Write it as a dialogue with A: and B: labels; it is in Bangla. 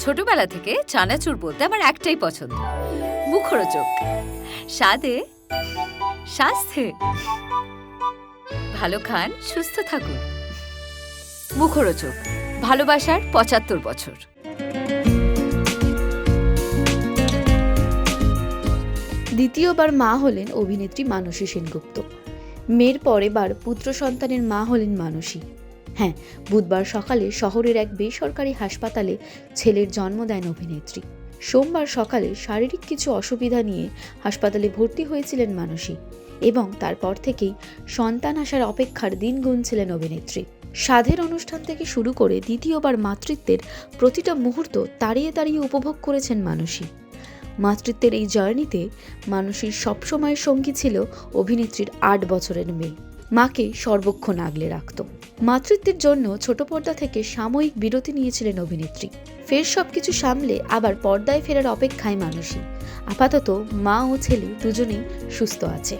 A: ছোটবেলা থেকে চানাচুর বলতে আমার একটাই পছন্দ। মুখরোচক। স্বাদে স্বাস্থ্যে ভালো খান, সুস্থ থাকুন। মুখরোচক। ভালোবাসার পঁচাত্তর বছর।
B: দ্বিতীয়বার মা হলেন অভিনেত্রী মানসী সেনগুপ্ত। মেয়ের পরে বার পুত্র সন্তানের মা হলেন মানসী। হ্যাঁ বুধবার সকালে শহরের এক বেসরকারি হাসপাতালে ছেলের জন্ম দেন অভিনেত্রী। সোমবার সকালে শারীরিক কিছু অসুবিধা নিয়ে হাসপাতালে ভর্তি হয়েছিলেন মানসী এবং তারপর থেকেই সন্তান আসার অপেক্ষার দিন গুনছিলেন অভিনেত্রী। সাধের অনুষ্ঠান থেকে শুরু করে দ্বিতীয়বার মাতৃত্বের প্রতিটা মুহূর্ত তাড়িয়ে তাড়িয়ে উপভোগ করেছেন মানসী। মাতৃত্বের এই জার্নিতে মানুষের সবসময়ের সঙ্গী ছিল অভিনেত্রীর আট বছরের মেয়ে। মাকে সর্বক্ষণ আগলে রাখত। মাতৃত্বের জন্য ছোট পর্দা থেকে সাময়িক বিরতি নিয়েছিলেন অভিনেত্রী। ফের সবকিছু সামলে আবার পর্দায় ফেরার অপেক্ষায় মানুষই। আপাতত মা ও ছেলে দুজনেই সুস্থ আছে।